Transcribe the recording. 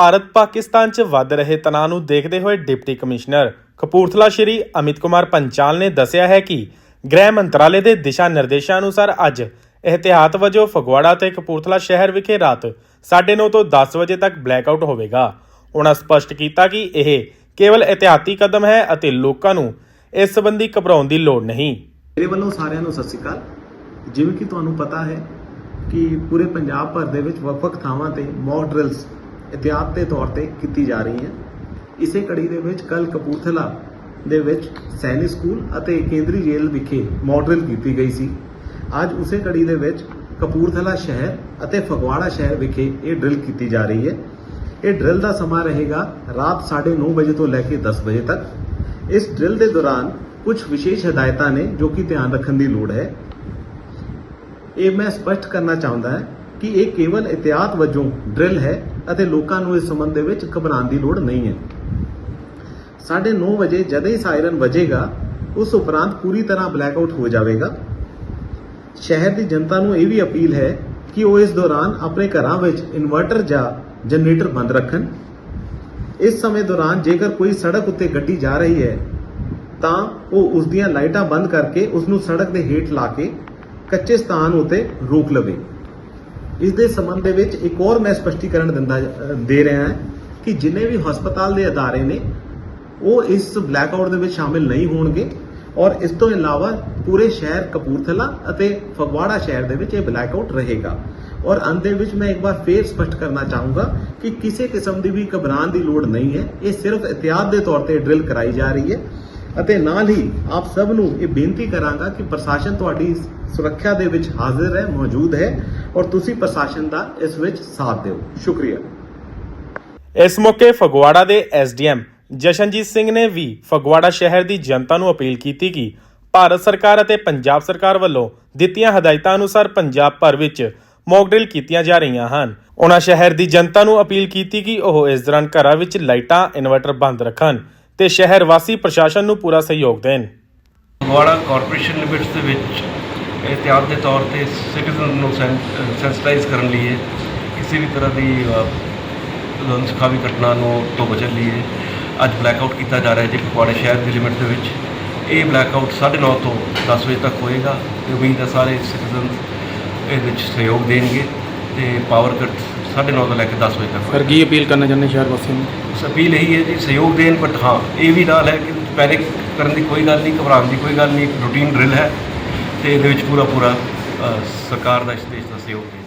ਭਾਰਤ ਪਾਕਿਸਤਾਨ 'ਚ ਵੱਧ ਰਹੇ ਤਣਾਅ ਨੂੰ ਦੇਖਦੇ ਹੋਏ ਡਿਪਟੀ ਕਮਿਸ਼ਨਰ ਕਪੂਰਥਲਾ ਸ਼੍ਰੀ ਅਮਿਤ ਕੁਮਾਰ ਪੰਚਾਲ ਨੇ ਦੱਸਿਆ ਹੈ ਕਿ ਗ੍ਰਹਿ ਮੰਤਰਾਲੇ ਦੇ ਦਿਸ਼ਾ ਨਿਰਦੇਸ਼ਾਂ ਅਨੁਸਾਰ ਅੱਜ ਇਹਤਿਆਤ ਵਜੋਂ ਫਗਵਾੜਾ ਤੇ ਕਪੂਰਥਲਾ ਸ਼ਹਿਰ ਵਿਖੇ ਰਾਤ 9:30 ਤੋਂ 10 ਵਜੇ ਤੱਕ ਬਲੈਕਆਊਟ ਹੋਵੇਗਾ। ਉਹਨਾਂ ਸਪਸ਼ਟ ਕੀਤਾ ਕਿ ਇਹ ਕੇਵਲ ਇਹਤਿਆਤੀ ਕਦਮ ਹੈ ਅਤੇ ਲੋਕਾਂ ਨੂੰ ਇਸ ਸੰਬੰਧੀ ਘਬਰਾਉਣ ਦੀ ਲੋੜ ਨਹੀਂ। ਮੇਰੇ ਵੱਲੋਂ ਸਾਰਿਆਂ ਨੂੰ ਸਤਿ ਸ਼੍ਰੀ ਅਕਾਲ। ਜਿਵੇਂ ਕਿ ਤੁਹਾਨੂੰ ਪਤਾ ਹੈ ਕਿ ਪੂਰੇ ਪੰਜਾਬ ਭਰ ਦੇ ਵਿੱਚ ਵੱਖ-ਵੱਖ ਥਾਵਾਂ ਤੇ ਮੌਕ ਡਰਿਲਸ ਇਤਿਆਤ ਦੇ ਤੌਰ ਤੇ ਕੀਤੀ ਜਾ ਰਹੀ ਹੈ। ਇਸੇ ਕੜੀ ਦੇ ਵਿੱਚ ਕੱਲ ਕਪੂਰਥਲਾ ਦੇ ਵਿੱਚ ਸੈਨਿਕ ਸਕੂਲ ਅਤੇ ਕੇਂਦਰੀ ਜੇਲ੍ਹ ਵਿਖੇ ਮੌਕ ਕੀਤੀ ਗਈ ਸੀ। ਅੱਜ ਉਸੇ ਕੜੀ ਦੇ ਵਿੱਚ ਕਪੂਰਥਲਾ ਸ਼ਹਿਰ ਅਤੇ ਫਗਵਾੜਾ ਸ਼ਹਿਰ ਵਿਖੇ ਇਹ ਡਰਿਲ ਕੀਤੀ ਜਾ ਰਹੀ ਹੈ। ਇਹ ਡਰਿਲ ਦਾ ਸਮਾਂ ਰਹੇਗਾ ਰਾਤ 9:30 ਵਜੇ ਤੋਂ ਲੈ ਕੇ 10 ਵਜੇ ਤੱਕ। ਇਸ ਡਰਿਲ ਦੇ ਦੌਰਾਨ ਕੁਝ ਵਿਸ਼ੇਸ਼ ਹਦਾਇਤਾਂ ਨੇ ਜੋ ਕਿ ਧਿਆਨ ਰੱਖਣ ਦੀ ਲੋੜ ਹੈ। ਇਹ ਮੈਂ ਸਪਸ਼ਟ ਕਰਨਾ ਚਾਹੁੰਦਾ ਹਾਂ ਕਿ ਇਹ ਕੇਵਲ ਇਤਿਆਤ ਵਜੋਂ ਡਰਿਲ ਹੈ ਅਤੇ ਲੋਕਾਂ ਨੂੰ ਇਸ ਸੰਬੰਧ ਦੇ ਵਿੱਚ ਘਬਰਾਉਣ ਦੀ ਲੋੜ ਨਹੀਂ ਹੈ। 9:30 ਵਜੇ ਜਦੋਂ ਹੀ ਸਾਇਰਨ ਵਜੇਗਾ, ਉਸ ਉਪਰੰਤ ਪੂਰੀ ਤਰ੍ਹਾਂ ਬਲੈਕ ਆਊਟ ਹੋ ਜਾਵੇਗਾ। ਸ਼ਹਿਰ ਦੀ ਜਨਤਾ ਨੂੰ ਇਹ ਵੀ ਅਪੀਲ ਹੈ ਕਿ ਉਹ ਇਸ ਦੌਰਾਨ ਆਪਣੇ ਘਰਾਂ ਵਿੱਚ ਇਨਵਰਟਰ ਜਾਂ ਜਨਰੇਟਰ ਬੰਦ ਰੱਖਣ। ਇਸ ਸਮੇਂ ਦੌਰਾਨ ਜੇਕਰ ਕੋਈ ਸੜਕ ਉੱਤੇ ਗੱਡੀ ਜਾ ਰਹੀ ਹੈ, ਤਾਂ ਉਹ ਉਸ ਦੀਆਂ ਲਾਈਟਾਂ ਬੰਦ ਕਰਕੇ ਉਸ ਨੂੰ ਸੜਕ ਦੇ ਹੇਠ ਲਾ ਕੇ ਕੱਚੇ ਸਥਾਨ ਉਤੇ ਰੋਕ ਲਵੇ। ਇਸ ਦੇ ਸੰਬੰਧ ਦੇ ਵਿੱਚ ਇੱਕ ਹੋਰ ਮੈਂ ਸਪਸ਼ਟੀਕਰਨ ਦਿੰਦਾ ਦੇ ਰਿਹਾ ਹਾਂ ਕਿ ਜਿੰਨੇ ਵੀ ਹਸਪਤਾਲ ਦੇ ਅਦਾਰੇ ਨੇ, ਉਹ ਇਸ ਬਲੈਕ ਆਊਟ ਦੇ ਵਿੱਚ ਸ਼ਾਮਿਲ ਨਹੀਂ ਹੋਣਗੇ ਔਰ ਇਸ ਤੋਂ ਇਲਾਵਾ ਪੂਰੇ ਸ਼ਹਿਰ ਕਪੂਰਥਲਾ ਅਤੇ ਫਗਵਾੜਾ ਸ਼ਹਿਰ ਦੇ ਵਿੱਚ ਇਹ ਬਲੈਕ ਆਊਟ ਰਹੇਗਾ। ਔਰ ਅੰਤ ਦੇ ਵਿੱਚ ਮੈਂ ਇੱਕ ਵਾਰ ਫੇਰ ਸਪਸ਼ਟ ਕਰਨਾ ਚਾਹੂੰਗਾ ਕਿ ਕਿਸੇ ਕਿਸਮ ਦੀ ਵੀ ਘਬਰਾਉਣ ਦੀ ਲੋੜ ਨਹੀਂ ਹੈ। ਇਹ ਸਿਰਫ ਇhtiyਾਤ ਦੇ ਤੌਰ ਤੇ ਡਰਿਲ ਕਰਾਈ ਜਾ ਰਹੀ ਹੈ। ਅਤੇ ਨਾਲ ਹੀ ਆਪ ਸਭ ਨੂੰ ਇਹ ਬੇਨਤੀ ਕਰਾਂਗਾ ਕਿ ਪ੍ਰਸ਼ਾਸਨ ਤੁਹਾਡੀ ਸੁਰੱਖਿਆ ਦੇ ਵਿੱਚ ਹਾਜ਼ਰ ਹੈ, ਮੌਜੂਦ ਹੈ ਔਰ ਤੁਸੀਂ ਪ੍ਰਸ਼ਾਸਨ ਦਾ ਇਸ ਵਿੱਚ ਸਾਥ ਦਿਓ। ਸ਼ੁਕਰੀਆ। ਇਸ ਮੌਕੇ ਫਗਵਾੜਾ ਦੇ ਐਸਡੀਐਮ ਜਸ਼ਨਜੀਤ ਸਿੰਘ ਨੇ ਵੀ ਫਗਵਾੜਾ ਸ਼ਹਿਰ ਦੀ ਜਨਤਾ ਨੂੰ ਅਪੀਲ ਕੀਤੀ ਕਿ ਭਾਰਤ ਸਰਕਾਰ ਅਤੇ ਪੰਜਾਬ ਸਰਕਾਰ ਵੱਲੋਂ ਦਿੱਤੀਆਂ ਹਦਾਇਤਾਂ ਅਨੁਸਾਰ ਪੰਜਾਬ ਭਰ ਵਿੱਚ ਮੌਕ ਡਰਿਲ ਕੀਤੀਆਂ ਜਾ ਰਹੀਆਂ ਹਨ। ਉਹਨਾਂ ਸ਼ਹਿਰ ਦੀ ਜਨਤਾ ਨੂੰ ਅਪੀਲ ਕੀਤੀ ਕਿ ਉਹ ਇਸ ਦੌਰਾਨ ਘਰਾਂ ਵਿੱਚ ਲਾਈਟਾਂ, ਇਨਵਰਟਰ ਬੰਦ ਰੱਖਣ। ਤੇ ਸ਼ਹਿਰ ਵਾਸੀ ਪ੍ਰਸ਼ਾਸਨ ਨੂੰ ਪੂਰਾ ਸਹਿਯੋਗ ਦੇਣ। ਫਗਵਾੜਾ ਕਾਰਪੋਰੇਸ਼ਨ ਲਿਮਿਟਸ ਦੇ ਵਿੱਚ ਇhtiyਾਤ ਦੇ ਤੌਰ ਤੇ ਸਿਟੀਜ਼ਨ ਨੂੰ ਸੈਂਸਿਟਾਈਜ਼ ਕਰਨ ਲਈ ਕਿਸੇ ਵੀ ਤਰ੍ਹਾਂ ਦੀ ਅਨਸਖਾਵੀ ਘਟਨਾ ਨੂੰ ਤੋਂ ਬਚਣ ਲਈ ਅੱਜ ਬਲੈਕਆਊਟ ਕੀਤਾ ਜਾ ਰਿਹਾ ਹੈ ਜੀ ਫਗਵਾੜਾ ਸ਼ਹਿਰ ਦੀ ਲਿਮਿਟ ਦੇ ਵਿੱਚ ਇਹ ਬਲੈਕਆਊਟ 9:30 ਤੋਂ 10 ਵਜੇ ਤੱਕ ਹੋਏਗਾ ਤੇ ਉਮੀਦ ਹੈ ਸਾਰੇ ਸਿਟੀਜ਼ਨ ਇਹਦੇ ਵਿੱਚ ਸਹਿਯੋਗ ਦੇਣਗੇ ਤੇ ਪਾਵਰ ਕੱਟ 9:30 ਤੋਂ ਲੈ ਕੇ 10 ਵਜੇ ਤੱਕ ਸਰ ਕੀ ਅਪੀਲ ਕਰਨਾ ਚਾਹੁੰਦੇ ਸ਼ਹਿਰ ਵਾਸੀਆਂ ਨੂੰ? ਅਪੀਲ ਇਹੀ ਹੈ ਜੀ, ਸਹਿਯੋਗ ਦੇਣ ਬਟ ਹਾਂ, ਇਹ ਵੀ ਨਾਲ ਹੈ ਕਿ ਪੈਨਿਕ ਕਰਨ ਦੀ ਕੋਈ ਗੱਲ ਨਹੀਂ, ਘਬਰਾਉਣ ਦੀ ਕੋਈ ਗੱਲ ਨਹੀਂ, ਇੱਕ ਰੂਟੀਨ ਡਰਿਲ ਹੈ ਤੇ ਇਹਦੇ ਵਿੱਚ ਪੂਰਾ ਪੂਰਾ ਸਰਕਾਰ ਦਾ ਇਸ ਦੇਸ਼ ਦਾ ਸਹਿਯੋਗ